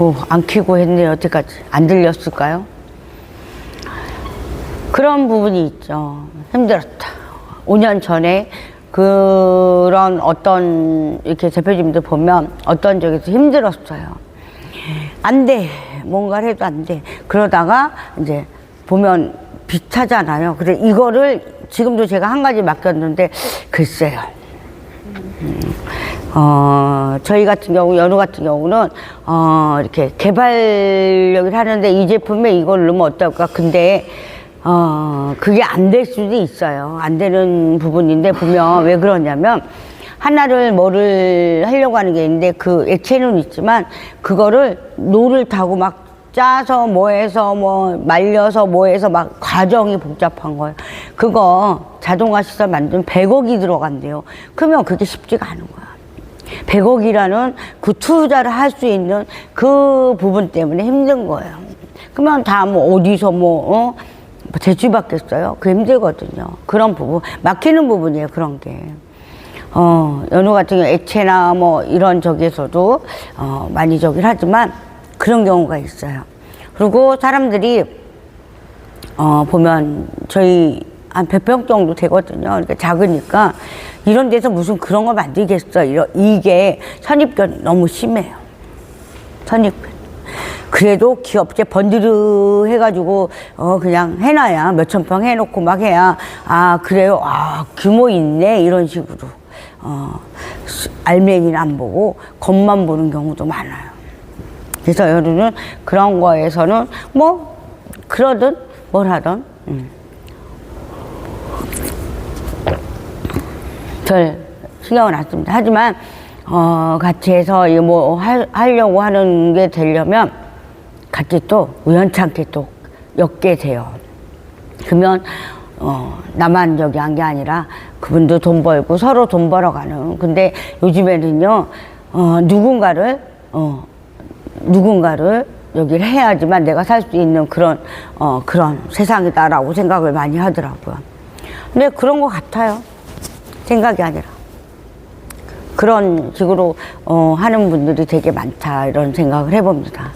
오, 안 키고 했네. 여태까지. 안 들렸을까요? 그런 부분이 있죠. 힘들었다. 5년 전에 그런 어떤 이렇게 대표님들 보면 어떤 적에서 힘들었어요. 안 돼. 뭔가를 해도 안 돼. 그러다가 이제 보면 비슷하잖아요. 그래 이거를 지금도 제가 한 가지 맡겼는데 글쎄요. 어, 저희 같은 경우, 연우 같은 경우는, 어, 이렇게 개발력을 하는데 이 제품에 이걸 넣으면 어떨까. 근데, 어, 그게 안 될 수도 있어요. 안 되는 부분인데 보면 왜 그러냐면, 하나를 뭐를 하려고 하는 게 있는데 그 액체는 있지만 그거를 노를 타고 막 짜서 뭐 해서 뭐 말려서 뭐 해서 막 과정이 복잡한 거예요. 그거 자동화 시설 만들면 100억이 들어간대요. 그러면 그게 쉽지가 않은 거야. 100억이라는 그 투자를 할 수 있는 그 부분 때문에 힘든 거예요. 그러면 다 뭐 어디서 뭐, 어? 뭐 대출 받겠어요? 그 힘들거든요. 그런 부분. 막히는 부분이에요, 그런 게. 어, 연우 같은 경우 액체나 뭐 이런 저기에서도 어, 많이 저기를 하지만 그런 경우가 있어요. 그리고 사람들이 어, 보면 저희 한 100평 정도 되거든요. 그러니까 작으니까 이런 데서 무슨 그런 거 만들겠어. 이러, 이게 선입견 너무 심해요. 선입견. 그래도 기업체 번드르 해가지고 어 그냥 해놔야 몇천 평 해놓고 막 해야 아 그래요 아 규모 있네 이런 식으로 어 알맹이는 안 보고 겉만 보는 경우도 많아요. 그래서 여러분은 그런 거에서는 뭐 그러든 뭘 하든 음. 별 신경은 안 씁니다. 하지만 어 같이 해서 이뭐 할- 하려고 하는 게 되려면 같이 또 우연찮게 또 엮게 돼요. 그러면 어 나만 저기 한 게 아니라 그분도 돈 벌고 서로 돈 벌어가는. 근데 요즘에는요 어 누군가를 어 누군가를 여기를 해야지만 내가 살 수 있는 그런 어 그런 세상이다라고 생각을 많이 하더라고요. 근데 그런 것 같아요. 생각이 아니라. 그런 식으로 어, 하는 분들이 되게 많다 이런 생각을 해봅니다.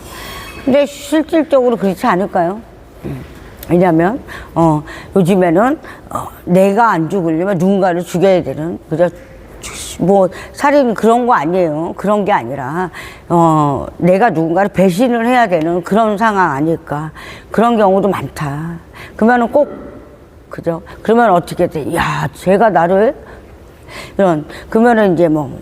근데 실질적으로 그렇지 않을까요? 음. 왜냐하면 어, 요즘에는 어, 내가 안 죽으려면 누군가를 죽여야 되는 그저 뭐 살인 그런 거 아니에요. 그런 게 아니라 어, 내가 누군가를 배신을 해야 되는 그런 상황 아닐까 그런 경우도 많다. 그러면은 꼭 그죠? 그러면 어떻게 돼? 야, 제가 나를 이런 그러면은 이제 뭐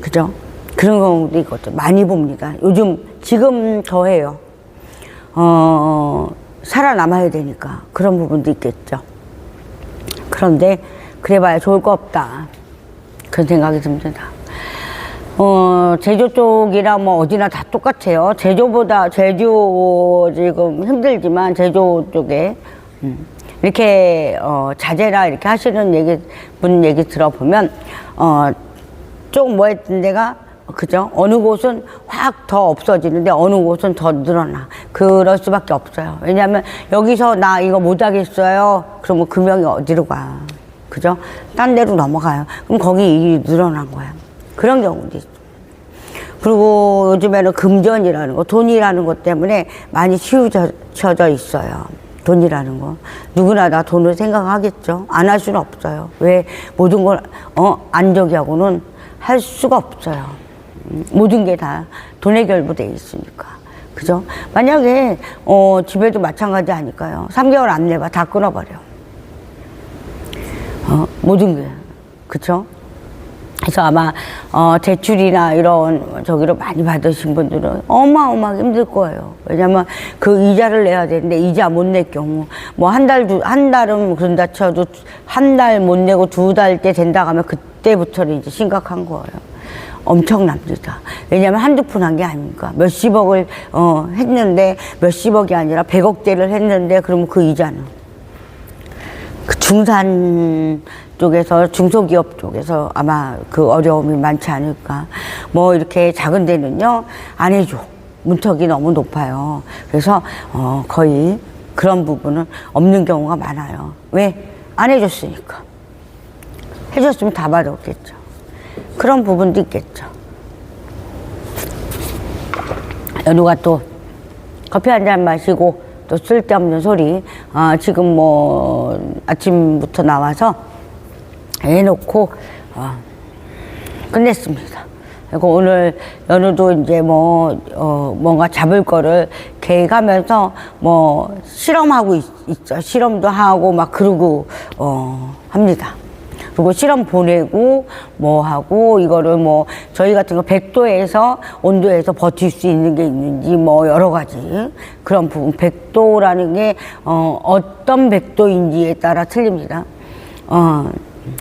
그죠? 그런 경우도 있거든. 많이 봅니다. 요즘 지금 더해요. 어 살아남아야 되니까 그런 부분도 있겠죠. 그런데 그래봐야 좋을 거 없다. 그런 생각이 듭니다. 어, 제조 쪽이라 뭐 어디나 다 똑같아요. 제조보다, 제조 지금 힘들지만 제조 쪽에, 음, 이렇게, 어, 자재라 이렇게 하시는 얘기, 분 얘기 들어보면, 어, 조금 뭐 했던 데가, 그죠? 어느 곳은 확 더 없어지는데 어느 곳은 더 늘어나. 그럴 수밖에 없어요. 왜냐하면 여기서 나 이거 못하겠어요. 그러면 금형이 어디로 가. 그죠? 딴 데로 넘어가요. 그럼 거기 일이 늘어난 거야. 그런 경우도 있어. 그리고 요즘에는 금전이라는 거, 돈이라는 것 때문에 많이 치우쳐져 있어요. 돈이라는 거. 누구나 다 돈을 생각하겠죠. 안 할 수는 없어요. 왜 모든 걸, 어, 안 저기하고는 할 수가 없어요. 음, 모든 게 다 돈에 결부돼 있으니까. 그죠? 만약에, 어, 집에도 마찬가지 아닐까요? 3개월 안 내봐. 다 끊어버려. 어, 모든 게. 그쵸? 그래서 아마, 어, 대출이나 이런 저기로 많이 받으신 분들은 어마어마하게 힘들 거예요. 왜냐면 그 이자를 내야 되는데 이자 못 낼 경우, 뭐 한 달, 두, 한 달은 그런다 쳐도 한 달 못 내고 두 달째 된다 하면 그때부터는 이제 심각한 거예요. 엄청납니다. 왜냐면 한두 푼 한 게 아니니까. 몇십억을, 어, 했는데 몇십억이 아니라 백억대를 했는데 그러면 그 이자는. 그 중산 쪽에서 중소기업 쪽에서 아마 그 어려움이 많지 않을까. 뭐 이렇게 작은 데는요 안 해줘. 문턱이 너무 높아요. 그래서 어 거의 그런 부분은 없는 경우가 많아요. 왜? 안 해줬으니까. 해줬으면 다 받았겠죠. 그런 부분도 있겠죠. 연우가 또 커피 한 잔 마시고 또 쓸데없는 소리 아, 지금 뭐 아침부터 나와서 해놓고 어, 끝냈습니다. 그리고 오늘 연우도 이제 뭐, 어, 뭔가 잡을 거를 계획하면서 뭐 실험하고 있, 있죠. 실험도 하고 막 그러고, 어, 합니다. 그리고 실험 보내고 뭐 하고 이거를 뭐 저희 같은 거 100도에서 온도에서 버틸 수 있는 게 있는지 뭐 여러 가지 그런 부분 100도라는 게 어, 어떤 100도인지에 따라 틀립니다. 어,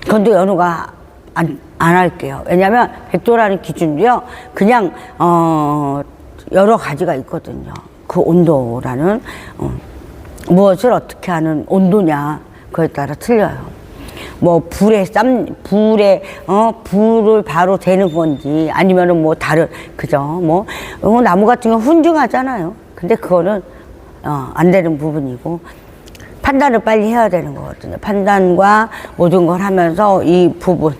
또 연우가 안, 안 할게요. 왜냐면 100도라는 기준도요, 그냥, 어, 여러 가지가 있거든요. 그 온도라는, 어, 무엇을 어떻게 하는 온도냐, 그에 따라 틀려요. 뭐, 불에 쌈, 불에, 어, 불을 바로 대는 건지, 아니면은 뭐, 다른, 그죠? 뭐, 어, 나무 같은 거 훈증하잖아요. 근데 그거는, 어, 안 되는 부분이고, 판단을 빨리 해야 되는 거거든요. 판단과 모든 걸 하면서 이 부분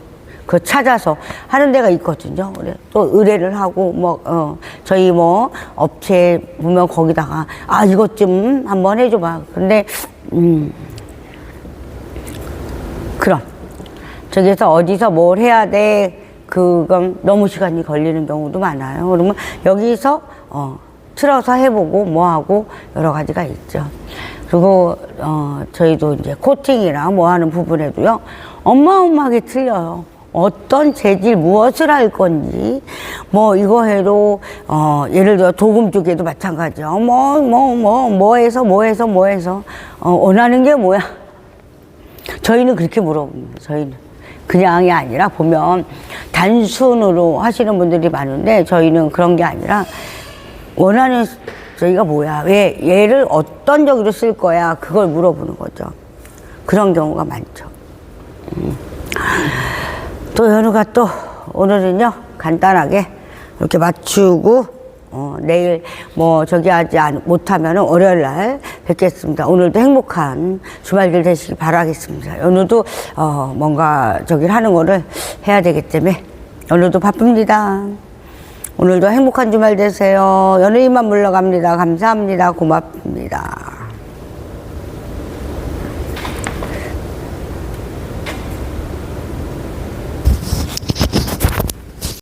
그 찾아서 하는 데가 있거든요. 그래 또 의뢰를 하고 뭐 어, 저희 뭐 업체 보면 거기다가 아 이것 좀 한번 해줘봐. 근데 음 그럼 저기서 어디서 뭘 해야 돼 그건 너무 시간이 걸리는 경우도 많아요. 그러면 여기서 어, 틀어서 해보고 뭐 하고 여러 가지가 있죠. 그리고 어, 저희도 이제 코팅이랑 뭐 하는 부분에도요 어마어마하게 틀려요. 어떤 재질 무엇을 할 건지 뭐 이거 해도 어 예를 들어 도금 쪽에도 마찬가지요. 뭐 뭐 뭐 뭐 해서 뭐 해서 뭐 해서 어 원하는 게 뭐야? 저희는 그렇게 물어봅니다. 저희는 그냥이 아니라 보면 단순으로 하시는 분들이 많은데 저희는 그런 게 아니라 원하는 저희가 뭐야? 왜 얘를 어떤 적으로 쓸 거야? 그걸 물어보는 거죠. 그런 경우가 많죠. 음. 또 연우가 또 오늘은요 간단하게 이렇게 맞추고 어, 내일 뭐 저기 하지 않, 못하면 월요일 날 뵙겠습니다. 오늘도 행복한 주말들 되시기 바라겠습니다. 연우도 어, 뭔가 저기 하는 거를 해야 되기 때문에 오늘도 바쁩니다. 오늘도 행복한 주말 되세요. 연우이만 물러갑니다. 감사합니다. 고맙습니다.